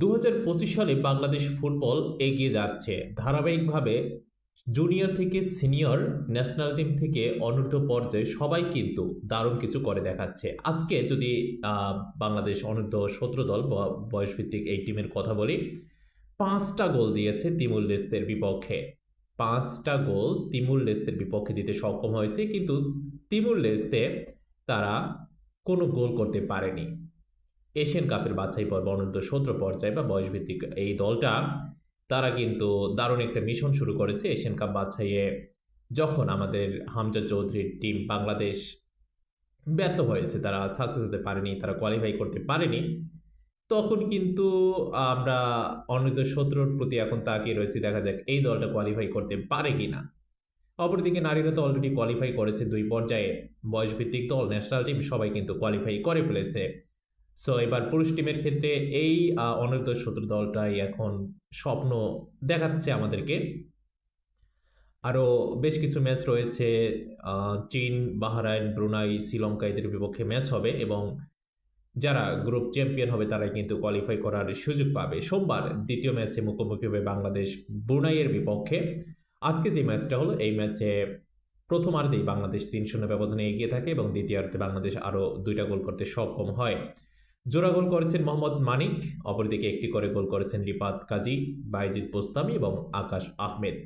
দু হাজার পঁচিশ সালে বাংলাদেশ ফুটবল এগিয়ে যাচ্ছে। ধারাবাহিকভাবে জুনিয়র থেকে সিনিয়র ন্যাশনাল টিম থেকে অনূর্ধ্ব পর্যায়ে সবাই কিন্তু দারুণ কিছু করে দেখাচ্ছে। আজকে যদি বাংলাদেশ অনূর্ধ্ব সতেরো দল বয়সভিত্তিক এই টিমের কথা বলি, পাঁচটা গোল দিয়েছে তিমুর লেস্তের বিপক্ষে। পাঁচটা গোল তিমুর লেস্তের বিপক্ষে দিতে সক্ষম হয়েছে, কিন্তু তিমুর লেস্তে তারা কোনো গোল করতে পারেনি। এশিয়ান কাপের বাছাই পর্ব, অনূর্ধ্ব সতেরো পর্যায়ে বা বয়সভিত্তিক এই দলটা, তারা কিন্তু দারুণ একটা মিশন শুরু করেছে এশিয়ান কাপ বাছাইয়ে। যখন আমাদের হামজা চৌধুরীর টিম বাংলাদেশ ব্যর্থ হয়েছে, তারা সাকসেস হতে পারেনি, তারা কোয়ালিফাই করতে পারেনি, তখন কিন্তু আমরা অনূর্ধ্ব সতেরোর প্রতি এখন তাকিয়ে রয়েছি, দেখা যাক এই দলটা কোয়ালিফাই করতে পারে কিনা। অপরদিকে নারীরা তো অলরেডি কোয়ালিফাই করেছে দুই পর্যায়ে, বয়সভিত্তিক দল ন্যাশনাল টিম সবাই কিন্তু কোয়ালিফাই করে ফেলেছে। সো এবার পুরুষ টিমের ক্ষেত্রে এই অনূর্ধ্ব সতেরো দলটাই এখন স্বপ্ন দেখাচ্ছে আমাদেরকে। আরও বেশ কিছু ম্যাচ রয়েছে চীন, বাহারাইন, ব্রুনাই, শ্রীলঙ্কা এদের বিপক্ষে ম্যাচ হবে এবং যারা গ্রুপ চ্যাম্পিয়ন হবে তারাই কিন্তু কোয়ালিফাই করার সুযোগ পাবে। সোমবার দ্বিতীয় ম্যাচে মুখোমুখি হবে বাংলাদেশ ব্রুনাইয়ের বিপক্ষে। আজকে যে ম্যাচটা হলো, এই ম্যাচে প্রথমার্ধেই বাংলাদেশ তিন শূন্য ব্যবধানে এগিয়ে থাকে এবং দ্বিতীয়ার্ধে বাংলাদেশ আরও দুইটা গোল করতে সক্ষম হয়। জোড়া গোল করেছেন মোহাম্মদ মানিক, অপরদিকে একটি করে গোল করেছেন রিপাত কাজী, বাইজিদ পোস্তামি এবং আকাশ আহমেদ।